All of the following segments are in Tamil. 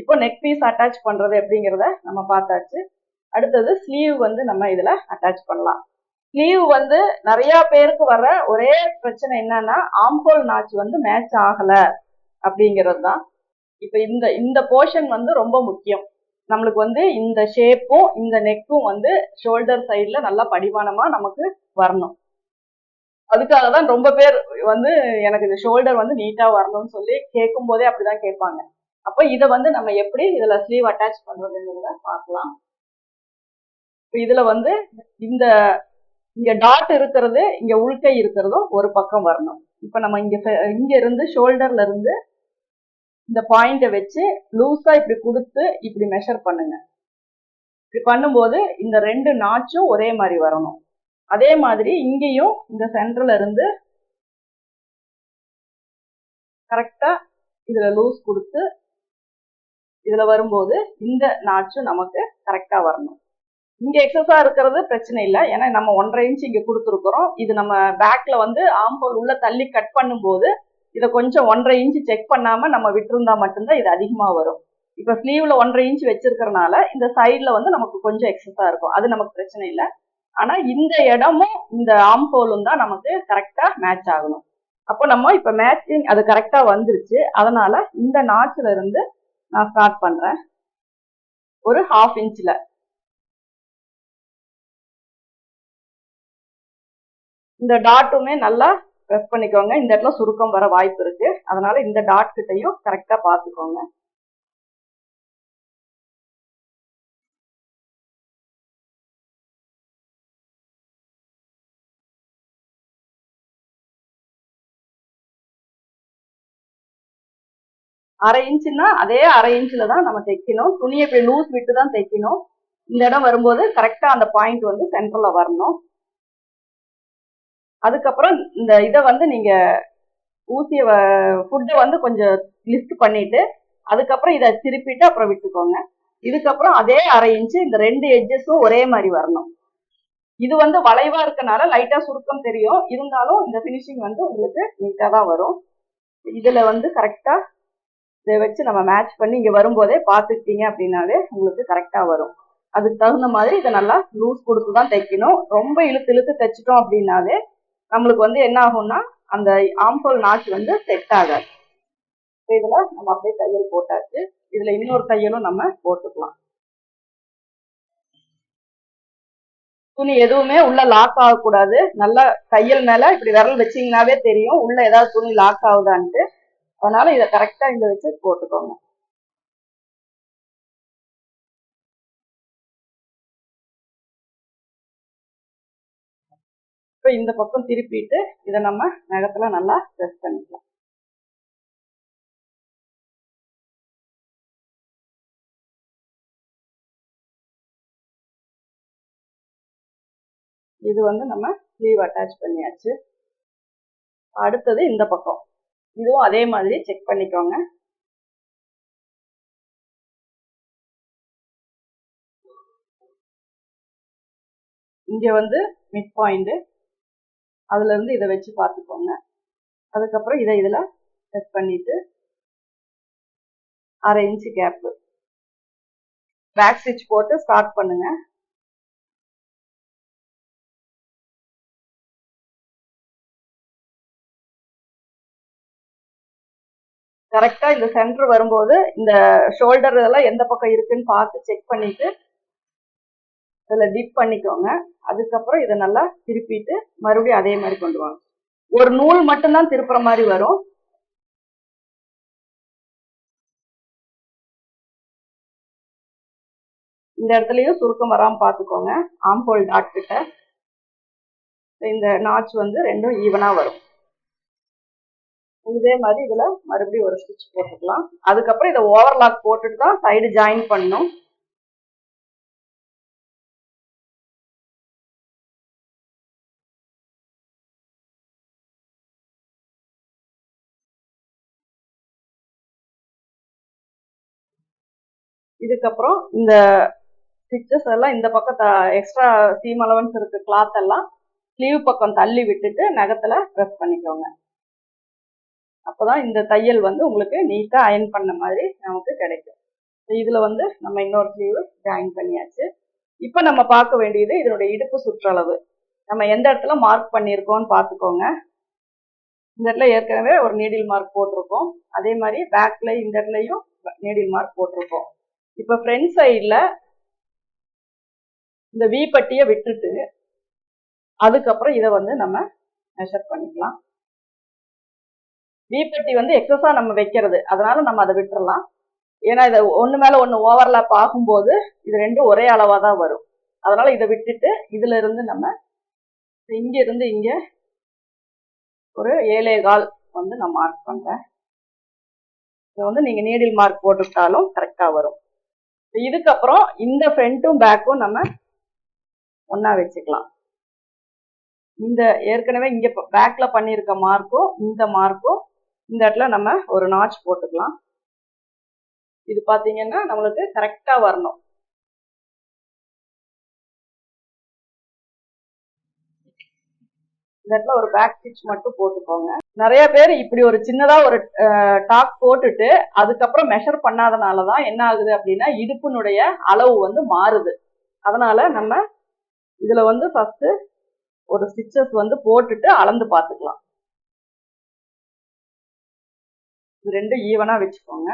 இப்போ நெக் பீஸ் அட்டாச் பண்ணுறது அப்படிங்கிறத நம்ம பார்த்தாச்சு. அடுத்தது ஸ்லீவ் வந்து நம்ம இதில் அட்டாச் பண்ணலாம். ஸ்லீவ் வந்து நிறைய பேருக்கு வர ஒரே பிரச்சனை என்னன்னா ஆம்போல் நாச் வந்து மேட்ச் ஆகலை அப்படிங்கிறது தான். இப்போ இந்த இந்த போர்ஷன் வந்து ரொம்ப முக்கியம். நம்மளுக்கு வந்து இந்த ஷேப்பும் இந்த நெக்கும் வந்து ஷோல்டர் சைடில் நல்லா படிமானமா நமக்கு வரணும். அதுக்காக தான் ரொம்ப பேர் வந்து எனக்கு இந்த ஷோல்டர் வந்து நீட்டாக வரணும்னு சொல்லி கேட்கும் போதே அப்படிதான் கேட்பாங்க. அப்போ இதை வந்து நம்ம எப்படி இதுல ஸ்லீவ் அட்டாச் பண்றதுங்கிறத பார்க்கலாம். இதில் இதுல வந்து இந்த இங்க டாட் இருக்கிறது இங்க உள்கை இருக்கிறதும் ஒரு பக்கம் வரணும். இப்போ நம்ம இங்க இங்கே இங்க இருந்து ஷோல்டர்ல இருந்து இந்த பாயிண்ட்டை வச்சு லூஸா இப்படி கொடுத்து இப்படி மெஷர் பண்ணுங்க. இப்படி பண்ணும்போது இந்த ரெண்டு நாச்சும் ஒரே மாதிரி வரணும். அதே மாதிரி இங்கேயும் இந்த சென்டர்ல இருந்து கரெக்டா இதுல லூஸ் கொடுத்து இதுல வரும்போது இந்த நாச்சு நமக்கு கரெக்டா வரணும். இங்க எக்ஸஸா இருக்கிறது பிரச்சனை இல்லை. ஏன்னா நம்ம ஒன்றரை இன்ச் இங்க கொடுத்துருக்குறோம். இது நம்ம பேக்ல வந்து ஆம்போல் உள்ள தள்ளி கட் பண்ணும்போது இதை கொஞ்சம் ஒன்றரை இன்ச் செக் பண்ணாம நம்ம விட்டுருந்தா மட்டும்தான் இது அதிகமா வரும். இப்ப ஸ்லீவ்ல ஒன்றரை இன்ச் வச்சிருக்கிறனால இந்த சைட்ல வந்து நமக்கு கொஞ்சம் எக்ஸஸா இருக்கும். அது நமக்கு பிரச்சனை இல்லை. ஆனா இந்த இடமும் இந்த ஆம்போலும் தான் நமக்கு கரெக்டா மேட்ச் ஆகணும். அப்போ நம்ம இப்ப மேட்சிங் அது கரெக்டா வந்துருச்சு. அதனால இந்த நாச்சுல இருந்து நான் ஸ்டார்ட் பண்றேன். ஒரு ஹாஃப் இன்ச்ல இந்த டாட்டுமே நல்லா ப்ரெஸ் பண்ணிக்கோங்க. இந்த இடத்துல சுருக்கம் வர வாய்ப்பு இருக்கு. அதனால இந்த டாட் கிட்டையும் கரெக்டா பார்த்துக்கோங்க. அரை இன்ச்சுன்னா அதே அரை இன்ச்சில் தான் நம்ம தைக்கணும். துணியை இப்படி லூஸ் விட்டு தான் தைக்கணும். இந்த இடம் வரும்போது கரெக்டாக அந்த பாயிண்ட் வந்து சென்டரில் வரணும். அதுக்கப்புறம் இந்த இதை வந்து நீங்க ஊசிய ஃபுட்டை வந்து கொஞ்சம் லிஃப்ட் பண்ணிட்டு அதுக்கப்புறம் இதை திருப்பிட்டு அப்புறம் விட்டுக்கோங்க. இதுக்கப்புறம் அதே அரை இன்ச்சு இந்த ரெண்டு எட்ஜஸும் ஒரே மாதிரி வரணும். இது வந்து வளைவா இருக்கனால லைட்டா சுருக்கம் தெரியும். இருந்தாலும் இந்த ஃபினிஷிங் வந்து உங்களுக்கு நீட்டாக தான் வரும். இதுல வந்து கரெக்டா இதை வச்சு நம்ம மேட்ச் பண்ணி இங்கே வரும்போதே பார்த்துக்கிட்டீங்க அப்படின்னாலே உங்களுக்கு கரெக்டாக வரும். அதுக்கு தகுந்த மாதிரி இதை நல்லா லூஸ் கொடுத்து தான் தைக்கணும். ரொம்ப இழுத்து இழுத்து தைச்சிட்டோம் அப்படின்னாலே நம்மளுக்கு வந்து என்ன ஆகும்னா அந்த ஆம்பல் நாச்சு வந்து செட் ஆகாது. இதில் நம்ம அப்படியே தையல் போட்டாச்சு. இதில் இன்னொரு தையலும் நம்ம போட்டுக்கலாம். துணி எதுவுமே உள்ள லாக் ஆகக்கூடாது. நல்லா தையல் மேல இப்படி விரல் வச்சிங்கனாவே தெரியும். உள்ள ஏதாவது துணி லாக் ஆகுதான்ட்டு அதனால இதை கரெக்டா இங்க வச்சு போட்டுக்கோங்க. இப்போ இந்த பக்கம் திருப்பிட்டு இதை நம்ம நகத்துல நல்லா ப்ரெஸ் பண்ணிக்கலாம். இது வந்து நம்ம ஸ்லீவ் அட்டாச் பண்ணியாச்சு. அடுத்தது இந்த பக்கம். இதுவும் அதே மாதிரி செக் பண்ணிக்கோங்க. இங்க வந்து மிட் பாயிண்ட் அதுல இருந்து இதை வச்சு பார்த்துக்கோங்க. அதுக்கப்புறம் இதை இதில் செட் பண்ணிட்டு அரை இன்ச்சு கேப்பு பேக் ஸ்டிச் போட்டு ஸ்டார்ட் பண்ணுங்க. கரெக்டா இந்த சென்டர் வரும்போது இந்த ஷோல்டர் இதெல்லாம் எந்த பக்கம் இருக்குன்னு பார்த்து செக் பண்ணிட்டு இதில் டிப் பண்ணிக்கோங்க. அதுக்கப்புறம் இதை நல்லா திருப்பிட்டு மறுபடியும் அதே மாதிரி கொண்டு வாங்க. ஒரு நூல் மட்டும்தான் திருப்புற மாதிரி வரும். இந்த இடத்துலயும் சுருக்கம் வராம பார்த்துக்கோங்க. ஆம்போல் டாட் கிட்ட. இந்த நாச் வந்து ரெண்டும் ஈவனாக வரும். இதே மாதிரி இதுல மறுபடியும் ஒரு ஸ்டிச் போட்டுக்கலாம். அதுக்கப்புறம் இதை ஓவர்லாக் போட்டுட்டு தான் சைடு ஜாயின் பண்ணும் இதுக்கப்புறம் இந்த ஸ்டிச்சஸ் எல்லாம் இந்த பக்கம் எக்ஸ்ட்ரா சீம் அலவன்ஸ் இருக்கு கிளாத் எல்லாம் ஸ்லீவ் பக்கம் தள்ளி விட்டுட்டு நகத்துல ப்ரெஸ் பண்ணிக்கோங்க. அப்போதான் இந்த தையல் வந்து உங்களுக்கு நீட்டாக அயன் பண்ண மாதிரி நமக்கு கிடைக்கும். இதில் வந்து நம்ம இன்னொரு ஸ்லீவ் ஜாயின் பண்ணியாச்சு. இப்போ நம்ம பார்க்க வேண்டியது இதனுடைய இடுப்பு சுற்றளவு. நம்ம எந்த இடத்துல மார்க் பண்ணியிருக்கோம்னு பார்த்துக்கோங்க. இந்த இடத்துல ஏற்கனவே ஒரு நீடில் மார்க் போட்டிருக்கோம். அதே மாதிரி பேக்கில் இந்த இடத்துலையும் நீடில் மார்க் போட்டிருக்கோம். இப்போ ஃப்ரண்ட் சைடில் இந்த வி பட்டியை விட்டுட்டு அதுக்கப்புறம் இதை வந்து நம்ம மெஷர் பண்ணிக்கலாம். வி வந்து எக்ஸஸா நம்ம வைக்கிறது. அதனால நம்ம அதை விட்டுறலாம். ஏன்னா இதை ஒன்று மேலே ஒன்று ஓவர்லாப் ஆகும்போது இது ரெண்டும் ஒரே அளவாக தான் வரும். அதனால இதை விட்டுட்டு இதுல இருந்து நம்ம இங்கேருந்து இங்கே இங்க ஒரு ஏழே கால் வந்து நான் மார்க் பண்றேன். இதை வந்து நீங்க நீடில் மார்க் போட்டுக்கிட்டாலும் கரெக்டாக வரும். இதுக்கப்புறம் இந்த ஃப்ரண்ட்டும் பேக்கும் நம்ம ஒன்னா வச்சுக்கலாம். இந்த ஏற்கனவே இங்க பேக்ல பண்ணியிருக்க மார்க்கும் இந்த மார்க்கும் இந்த இடத்துல நம்ம ஒரு நாச் போட்டுக்கலாம். இது பார்த்தீங்கன்னா நம்மளுக்கு கரெக்டாக வரணும். இந்த இடத்துல ஒரு பேக் ஸ்டிச் மட்டும் போட்டுக்கோங்க. நிறைய பேர் இப்படி ஒரு சின்னதா ஒரு டாக் போட்டுட்டு அதுக்கப்புறம் மெஷர் பண்ணாதனால தான் என்ன ஆகுது அப்படின்னா இடுப்பினுடைய அளவு வந்து மாறுது. அதனால நம்ம இதுல வந்து ஃபர்ஸ்ட் ஒரு ஸ்டிச்சஸ் வந்து போட்டுட்டு அளந்து பார்த்துக்கலாம் ரெண்டும் ஈவனாக வச்சுக்கோங்க.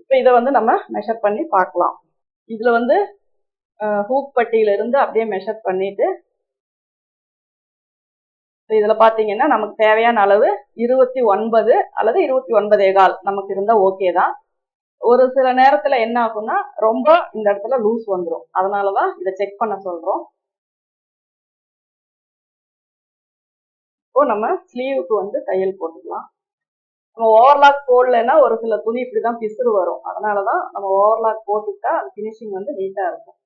இப்போ இதை வந்து நம்ம மெஷர் பண்ணி பார்க்கலாம். இதில் வந்து ஹூக் பட்டியிலிருந்து அப்படியே மெஷர் பண்ணிட்டு இதில் பார்த்தீங்கன்னா நமக்கு தேவையான அளவு இருபத்தி ஒன்பது அல்லது இருபத்தி ஒன்பதே கால் நமக்கு இருந்தால் ஓகே தான். ஒரு சில நேரத்தில் என்ன ஆகும்னா ரொம்ப இந்த இடத்துல லூஸ் வந்துடும் அதனால தான் இதை செக் பண்ண சொல்கிறோம் இப்போ நம்ம ஸ்லீவுக்கு வந்து தையல் போட்டுக்கலாம். நம்ம ஓவர்லாக் போடலைன்னா ஒரு சில துணி இப்படி தான் பிசுறு வரும். அதனாலதான் நம்ம ஓவர்லாக் போட்டுக்கிட்டா அது ஃபினிஷிங் வந்து நீட்டாக இருக்கும்.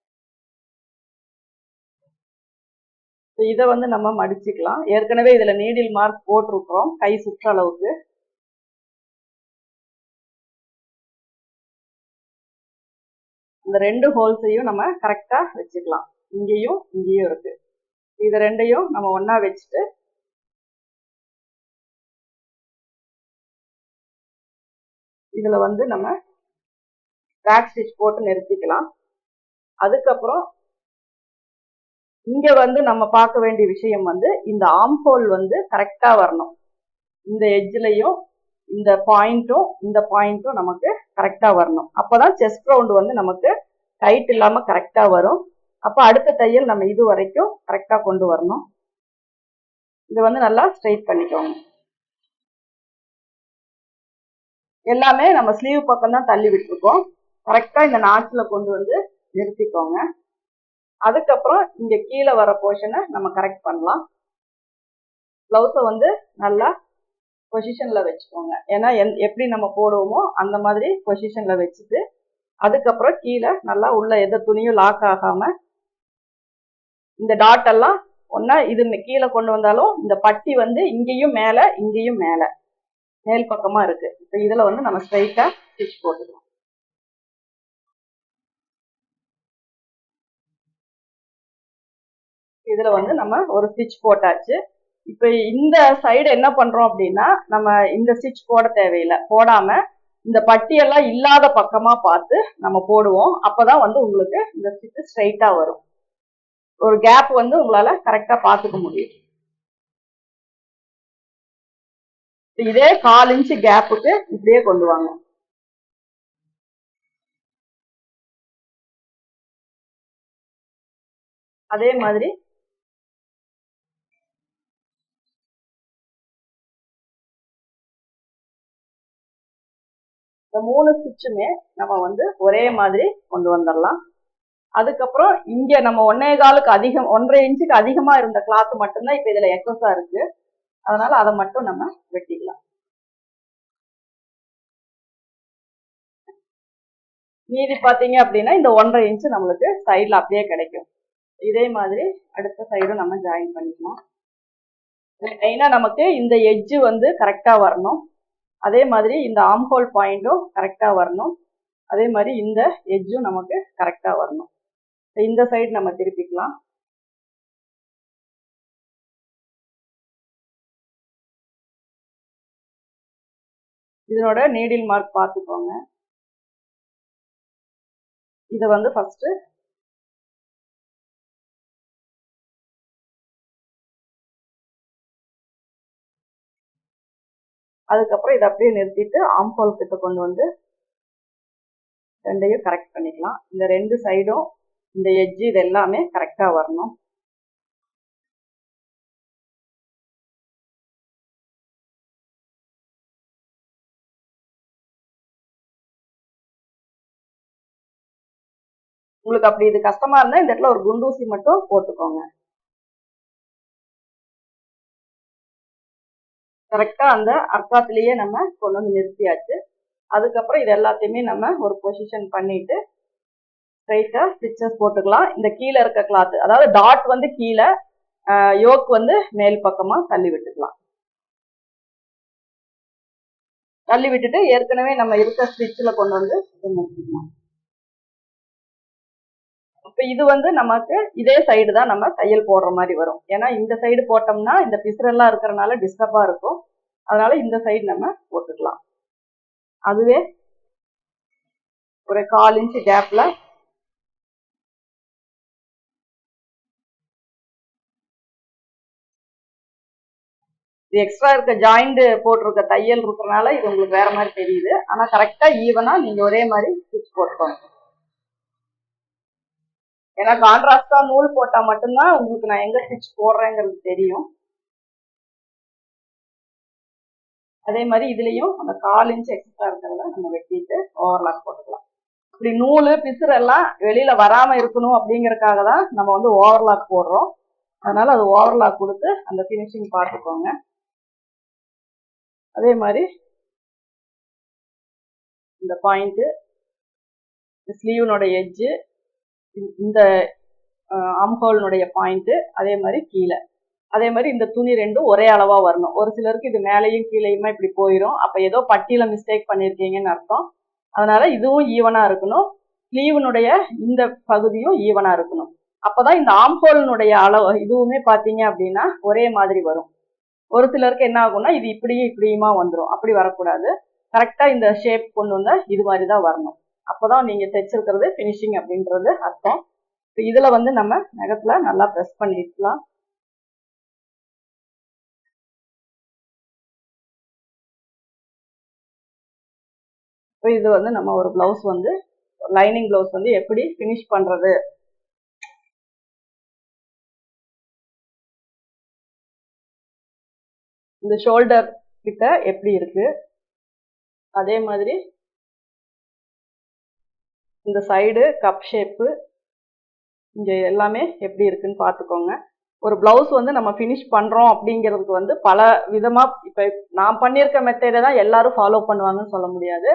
இதை வந்து நம்ம மடிச்சுக்கலாம். ஏற்கனவே இதில் நீடில் மார்க் போட்டிருக்கிறோம் கை சுற்றளவுக்கு இந்த ரெண்டு ஹோல்ஸையும் நம்ம கரெக்டாக வச்சுக்கலாம். இங்கேயும் இங்கேயும் இருக்குது இது ரெண்டையும் நம்ம ஒன்றா வச்சுட்டு இதில் வந்து நம்ம பேக் ஸ்டிச் போட்டு நிறுத்திக்கலாம். அதுக்கப்புறம் இங்கே வந்து நம்ம பார்க்க வேண்டிய விஷயம் வந்து இந்த ஆம்ஹோல் வந்து கரெக்டாக வரணும். இந்த எஜ்ஜிலையும் இந்த பாயிண்ட்டும் இந்த பாயிண்ட்டும் நமக்கு கரெக்டாக வரணும். அப்போ தான் செஸ்ட் ரவுண்டு வந்து நமக்கு டைட் இல்லாமல் கரெக்டாக வரும். அப்போ அடுத்த தையல் நம்ம இது வரைக்கும் கரெக்டாக கொண்டு வரணும். இது வந்து நல்லா ஸ்ட்ரைட் பண்ணிக்கோங்க. எல்லாமே நம்ம ஸ்லீவ் பக்கம் தான் தள்ளி விட்டுருக்கோம். கரெக்டாக இந்த நாட்ஸ்ல கொண்டு வந்து நிறுத்திக்கோங்க. அதுக்கப்புறம் இங்கே கீழே வர போர்ஷனை நம்ம கரெக்ட் பண்ணலாம். ப்ளவுஸை வந்து நல்லா பொசிஷனில் வச்சுக்கோங்க. ஏன்னா எப்படி நம்ம போடுவோமோ அந்த மாதிரி பொசிஷனில் வச்சுட்டு அதுக்கப்புறம் கீழே நல்லா உள்ள எந்த துணியும் லாக் ஆகாமல் இந்த டாட் எல்லாம் இது கீழே கொண்டு வந்தாலும் இந்த பட்டி வந்து இங்கேயும் மேலே இங்கேயும் மேலே. மேல் பக்கமா இருக்கு. இப்போ இதுல வந்து நம்ம ஸ்ட்ரைட்டா ஸ்டிச் போட்டுக்கலாம். இதுல வந்து நம்ம ஒரு ஸ்டிச் போட்டாச்சு. இப்போ இந்த சைடு என்ன பண்றோம் அப்படின்னா நம்ம இந்த ஸ்டிச் போட தேவையில்லை. போடாம இந்த பட்டியெல்லாம் இல்லாத பக்கமா பார்த்து நம்ம போடுவோம். அப்பதான் வந்து உங்களுக்கு இந்த ஸ்டிச் ஸ்ட்ரைட்டா வரும். ஒரு கேப் வந்து உங்களால கரெக்டா பார்த்துக்க முடியும். இதே கால் இன்ச்சு கேப்புக்கு இப்படியே கொண்டு வாங்க. அதே மாதிரி இந்த மூணு ஸ்டிச்சுமே நம்ம வந்து ஒரே மாதிரி கொண்டு வந்துடலாம். அதுக்கப்புறம் இங்க நம்ம ஒன்னே காலுக்கு அதிகம் ஒன்றரை இன்ச்சுக்கு அதிகமா இருந்த கிளாத் மட்டும்தான் இப்ப இதுல எக்ஸஸா இருக்கு. அதனால அதை மட்டும் நம்ம வெட்டிக்கலாம். மீதி பார்த்தீங்க அப்படின்னா இந்த ஒன்றரை இன்ச்சு நம்மளுக்கு சைடில் அப்படியே கிடைக்கும். இதே மாதிரி அடுத்த சைடும் நம்ம ஜாயின் பண்ணிக்கலாம். மெயினாக நமக்கு இந்த எட்ஜு வந்து கரெக்டாக வரணும். அதே மாதிரி இந்த ஆம்ஹோல் பாயிண்ட்டும் கரெக்டாக வரணும். அதே மாதிரி இந்த எட்ஜும் நமக்கு கரெக்டாக வரணும். இந்த சைடு நம்ம திருப்பிக்கலாம். இதனோட நீடில் மார்க் பார்த்துக்கோங்க. இதை வந்து ஃபர்ஸ்ட் அதுக்கப்புறம் இதை அப்படியே நிறுத்திட்டு ஆம்ஹோல் கிட்ட கொண்டு வந்து ரெண்டையும் கரெக்ட் பண்ணிக்கலாம். இந்த ரெண்டு சைடும் இந்த எஜ்ஜு இது எல்லாமே கரெக்டாக வரணும். உங்களுக்கு அப்படி இது கஷ்டமா இருந்தா இந்த இடத்துல ஒரு குண்டூசி மட்டும் போட்டுக்கோங்க. கரெக்டா அந்த அர்க்காத்திலேயே நம்ம கொண்டு வந்து நிறுத்தியாச்சு. அதுக்கப்புறம் இது எல்லாத்தையுமே நம்ம ஒரு பொசிஷன் பண்ணிட்டு ஸ்ட்ரைட்டா ஸ்டிச்சஸ் போட்டுக்கலாம். இந்த கீழே இருக்க கிளாத் அதாவது டாட் வந்து கீழே யோக் வந்து மேல் பக்கமா தள்ளி விட்டுக்கலாம். தள்ளி விட்டுட்டு ஏற்கனவே நம்ம இருக்க ஸ்டிச்சில் கொண்டு வந்து நிறுத்திக்கலாம். இப்போ இது வந்து நமக்கு இதே சைடு தான் நம்ம தையல் போடுற மாதிரி வரும். ஏன்னா இந்த சைடு போட்டோம்னா இந்த பிசுரெல்லாம் இருக்கிறனால டிஸ்டர்பா இருக்கும். அதனால இந்த சைடு நம்ம போட்டுக்கலாம். அதுவே ஒரு கால் இன்ச் கேப்ல இது எக்ஸ்ட்ரா இருக்க ஜாயிண்ட் போட்டிருக்க தையல் இருக்கிறனால இது உங்களுக்கு வேற மாதிரி தெரியுது. ஆனா கரெக்டா ஈவனா நீங்க ஒரே மாதிரி ஸ்டிச் போட்டுக்கோங்க. ஏன்னா கான்ட்ராஸ்டா நூல் போட்டா மட்டும்தான் உங்களுக்கு நான் எங்க ஸ்டிச் போடுறேங்கிறது தெரியும். அதே மாதிரி இதுலயும் அந்த கால் இன்ச் எக்ஸ்ட்ரா இருக்கிறத நம்ம வெட்டிட்டு ஓவர்லாக் போட்டுக்கலாம். இப்படி நூல் பிசுறு எல்லாம் வெளியில வராம இருக்கணும் அப்படிங்கறக்காக தான் நம்ம வந்து ஓவர்லாக் போடுறோம். அதனால அது ஓவர்லாக் கொடுத்து அந்த ஃபினிஷிங் பார்த்துக்கோங்க. அதே மாதிரி இந்த பாயிண்ட் ஸ்லீவ்னோட எட்ஜு இந்த ஆம்ஹோல்னுடைய பாயிண்ட்டு அதே மாதிரி கீழே. அதே மாதிரி இந்த துணி ரெண்டும் ஒரே அளவாக வரணும். ஒரு சிலருக்கு இது மேலேயும் கீழேயுமா இப்படி போயிடும் அப்போ ஏதோ பட்டியில் மிஸ்டேக் பண்ணியிருக்கீங்கன்னு அர்த்தம். அதனால் இதுவும் ஈவனாக இருக்கணும். ஸ்லீவனுடைய இந்த பகுதியும் ஈவனாக இருக்கணும். அப்போ தான் இந்த ஆம்ஹோல்னுடைய அளவு இதுவுமே பார்த்தீங்க அப்படின்னா ஒரே மாதிரி வரும். ஒரு சிலருக்கு என்ன ஆகும்னா இது இப்படியும் இப்படியுமா வந்துடும் அப்படி வரக்கூடாது. கரெக்டாக இந்த ஷேப் கொண்டு வந்தால் இது மாதிரி தான் வரணும். அப்போதான் நீங்க தைச்சிருக்கிறது ஃபினிஷிங் அப்படின்றது அர்த்தம். இப்போ இதுல வந்து நம்ம நகத்துல நல்லா ப்ரெஸ் பண்ணிக்கலாம். இப்போ இது வந்து நம்ம ஒரு பிளவுஸ் வந்து லைனிங் பிளவுஸ் வந்து எப்படி ஃபினிஷ் பண்றது? இந்த ஷோல்டர் கிட்ட எப்படி இருக்கு? அதே மாதிரி இந்த சைடு கப் ஷேப்பு இங்கே எல்லாமே எப்படி இருக்குன்னு பார்த்துக்கோங்க. ஒரு ப்ளவுஸ் வந்து நம்ம ஃபினிஷ் பண்ணுறோம் அப்படிங்கிறதுக்கு வந்து பல விதமாக இப்போ நான் பண்ணியிருக்க மெத்தடை தான் எல்லாரும் ஃபாலோ பண்ணுவாங்கன்னு சொல்ல முடியாது.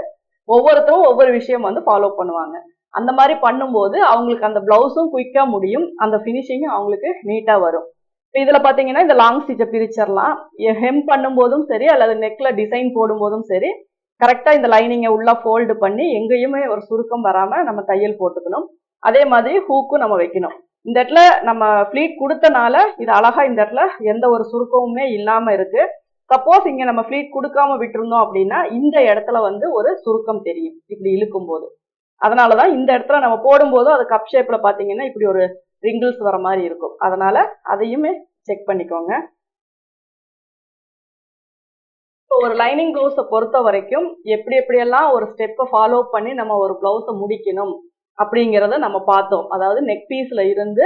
ஒவ்வொருத்தரும் ஒவ்வொரு விஷயம் வந்து ஃபாலோ பண்ணுவாங்க. அந்த மாதிரி பண்ணும்போது அவங்களுக்கு அந்த ப்ளவுஸும் குயிக்காக முடியும். அந்த ஃபினிஷிங்கும் அவங்களுக்கு நீட்டாக வரும். இப்போ இதில் பார்த்தீங்கன்னா இந்த லாங் ஸ்டிச்சை பிரிச்சிடலாம். ஹெம் பண்ணும்போதும் சரி அல்லது நெக்கில் டிசைன் போடும்போதும் சரி கரெக்டாக இந்த லைனிங்கை உள்ளே ஃபோல்டு பண்ணி எங்கேயுமே ஒரு சுருக்கம் வராமல் நம்ம தையல் போட்டுக்கணும். அதே மாதிரி ஹூக்கும் நம்ம வைக்கணும். இந்த இடத்துல நம்ம ஃப்ளீட் கொடுத்தனால இது அழகாக இந்த இடத்துல எந்த ஒரு சுருக்கமுமே இல்லாமல் இருக்குது சப்போஸ் இங்கே நம்ம ஃப்ளீட் கொடுக்காம விட்டுருந்தோம் அப்படின்னா இந்த இடத்துல வந்து ஒரு சுருக்கம் தெரியும். இப்படி இழுக்கும் போது அதனால தான் இந்த இடத்துல நம்ம போடும்போது அது கப் ஷேப்பில் பார்த்தீங்கன்னா இப்படி ஒரு ரிங்கிள்ஸ் வர மாதிரி இருக்கும். அதனால் அதையுமே செக் பண்ணிக்கோங்க. ஸோ ஒரு லைனிங் ப்ளவுஸை பொறுத்த வரைக்கும் எப்படி எப்படியெல்லாம் ஒரு ஸ்டெப்பை ஃபாலோ பண்ணி நம்ம ஒரு ப்ளவுஸை முடிக்கணும் அப்படிங்கிறத நம்ம பார்த்தோம். அதாவது நெக் பீஸில் இருந்து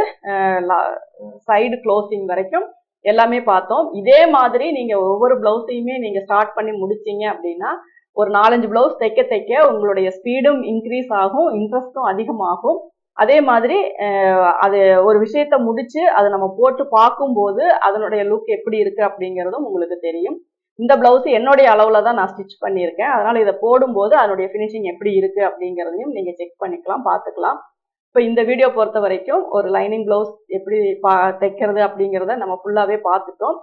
சைடு க்ளோசிங் வரைக்கும் எல்லாமே பார்த்தோம். இதே மாதிரி நீங்க ஒவ்வொரு ப்ளவுஸையுமே நீங்க ஸ்டார்ட் பண்ணி முடிச்சீங்க அப்படின்னா ஒரு நாலஞ்சு ப்ளவுஸ் தைக்க தைக்க உங்களுடைய ஸ்பீடும் இன்க்ரீஸ் ஆகும் இன்ட்ரெஸ்ட்டும் அதிகமாகும். அதே மாதிரி அது ஒரு விஷயத்த முடிச்சு அதை நம்ம போட்டு பார்க்கும்போது அதனுடைய லுக் எப்படி இருக்கு அப்படிங்கிறதும் உங்களுக்கு தெரியும். இந்த பிளவுஸ் என்னுடைய அளவில் தான் நான் ஸ்டிச் பண்ணியிருக்கேன். அதனால் இதை போடும்போது அதனுடைய ஃபினிஷிங் எப்படி இருக்கு அப்படிங்கிறதையும் நீங்கள் செக் பண்ணிக்கலாம் பார்த்துக்கலாம். இப்போ இந்த வீடியோ பொறுத்த வரைக்கும் ஒரு லைனிங் பிளவுஸ் எப்படி பா தைக்கிறது அப்படிங்கிறத நம்ம ஃபுல்லாகவே பார்த்துட்டோம்.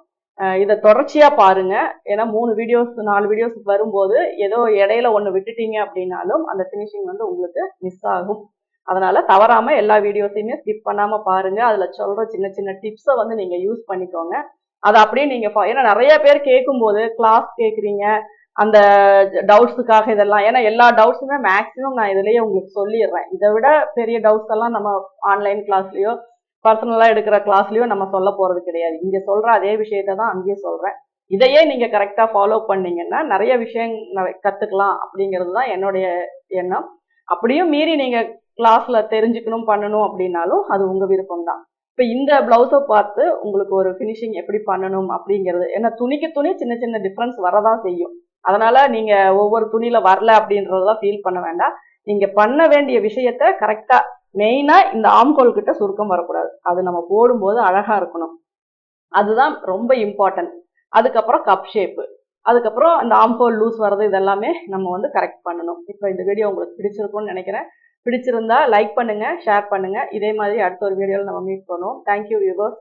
இதை தொடர்ச்சியாக பாருங்க. ஏன்னா மூணு வீடியோஸ் நாலு வீடியோஸ் வரும்போது ஏதோ இடையில ஒன்று விட்டுட்டீங்க அப்படின்னாலும் அந்த ஃபினிஷிங் வந்து உங்களுக்கு மிஸ் ஆகும். அதனால் தவறாமல் எல்லா வீடியோஸையுமே ஸ்கிப் பண்ணாமல் பாருங்கள் அதில் சொல்கிற சின்ன சின்ன டிப்ஸை வந்து நீங்கள் யூஸ் பண்ணிக்கோங்க. அதை அப்படியே நீங்க ஏன்னா நிறைய பேர் கேட்கும்போது கிளாஸ் கேட்குறீங்க அந்த டவுட்ஸுக்காக இதெல்லாம். ஏன்னா எல்லா டவுட்ஸுமே மேக்ஸிமம் நான் இதுலேயே உங்களுக்கு சொல்லிடுறேன். இதை விட பெரிய டவுட்ஸ் எல்லாம் நம்ம ஆன்லைன் கிளாஸ்லயோ பர்சனலாக எடுக்கிற கிளாஸ்லயோ நம்ம சொல்ல போறது கிடையாது. இங்க சொல்ற அதே விஷயத்த தான் அங்கேயே சொல்றேன். இதையே நீங்க கரெக்டாக ஃபாலோ பண்ணீங்கன்னா நிறைய விஷயம் கத்துக்கலாம் அப்படிங்கிறது தான் என்னுடைய எண்ணம். அப்படியும் மீறி நீங்க கிளாஸ்ல தெரிஞ்சுக்கணும் பண்ணணும் அப்படின்னாலும் அது உங்க விருப்பம் தான் இப்போ இந்த பிளவுஸை பார்த்து உங்களுக்கு ஒரு ஃபினிஷிங் எப்படி பண்ணணும் அப்படிங்கிறது. ஏன்னா துணிக்கு துணி சின்ன சின்ன டிஃப்ரென்ஸ் வரதான் செய்யும். அதனால நீங்க ஒவ்வொரு துணியில வரல அப்படின்றதெல்லாம் ஃபீல் பண்ண வேண்டாம். நீங்க பண்ண வேண்டிய விஷயத்த கரெக்டா மெயினா இந்த ஆம்கோல் கிட்ட சுருக்கம் வரக்கூடாது. அது நம்ம போடும்போது அழகா இருக்கணும். அதுதான் ரொம்ப இம்பார்ட்டன்ட் அதுக்கப்புறம் கப் ஷேப்பு அதுக்கப்புறம் அந்த ஆம்கோல் லூஸ் வர்றது இதெல்லாமே நம்ம வந்து கரெக்ட் பண்ணணும். இப்போ இந்த வீடியோ உங்களுக்கு பிடிச்சிருக்கும்னு நினைக்கிறேன். பிடிச்சிருந்தா லைக் பண்ணுங்க ஷேர் பண்ணுங்க. இதே மாதிரி அடுத்த ஒரு வீடியோவில் நம்ம மீட் பண்ணுவோம். Thank you viewers